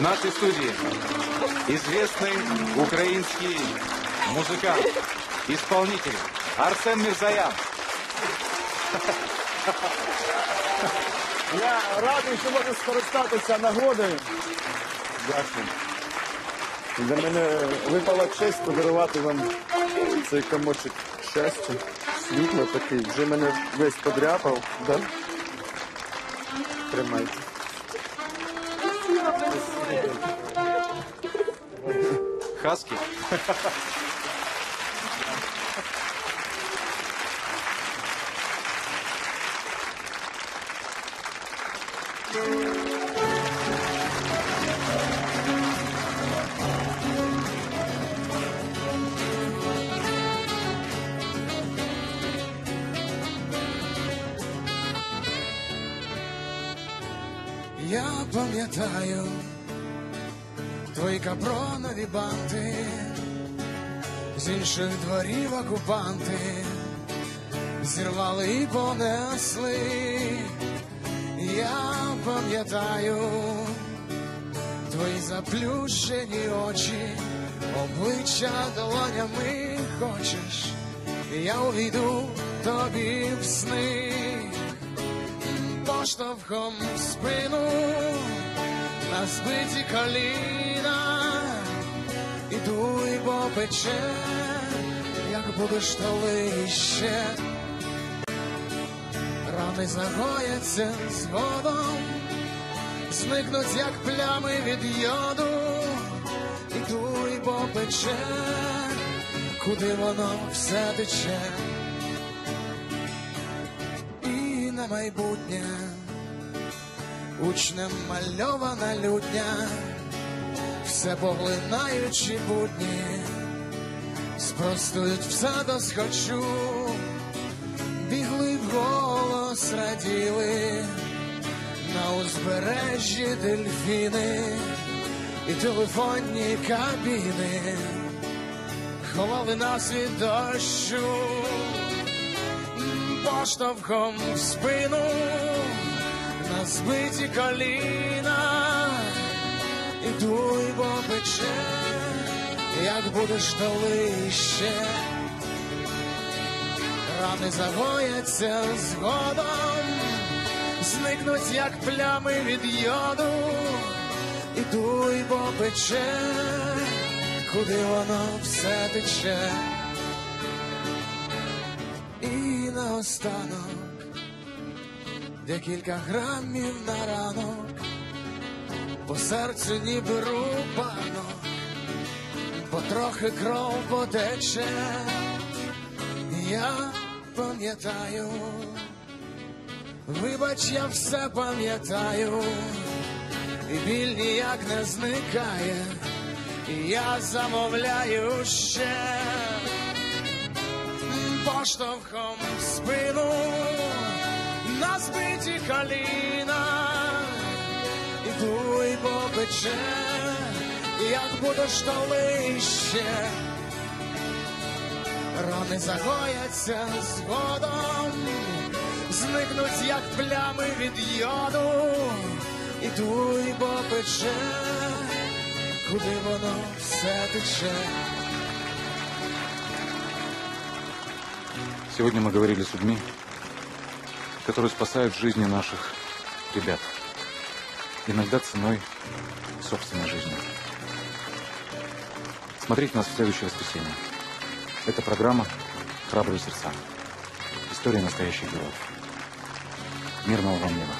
В нашей студии известный украинский музыкант, исполнитель Арсен Мирзаян. Я радий, що можу скористатися нагодою. Дякую. Для мене випала честь подарувати вам цей комочок щастя. Світло такий. Вже мене весь подряпав. Да? Тримайте. Хаски. Я пам'ятаю твої капронові банти, з інших дворів окупанти зірвали і понесли. Я пам'ятаю твої заплющені очі, обличчя долонями хочеш, я увійду тобі в сни поштовхом в спину. На збиті коліна, іду і попече, як будеш толи ще. Рани загояться згодом, зникнуть, як плями від йоду, іду і попече, куди воно все тече майбутнє учнем мальована лютня, все поглинаючи будні, спростують все досхочу, бігли в голос раділи, на узбережжі дельфіни і телефонні кабіни ховали нас від дощу поштовхом в спину на збиті коліна, іду й попече, як будеш толи ще, рани загояться згодом, зникнуть, як плями від йоду, іду й попече, куди воно все тече. Наостанок декілька грамів на ранок, по серцю ніби рубанок, потрохи кров потече, я пам'ятаю, вибач, я все пам'ятаю, і біль ніяк не зникає, і я замовляю ще поштовхом в спину. На збиті коліна, іду й попече, як будеш толи ще, рани загояться згодом, зникнуть, як плями від йоду, іду й попече, куди воно все тече. Сегодня мы говорили с людьми, которые спасают жизни наших ребят. Иногда ценой собственной жизни. Смотрите нас в следующее воскресенье. Это программа «Храбрые сердца». История настоящих героев. Мирного вам неба.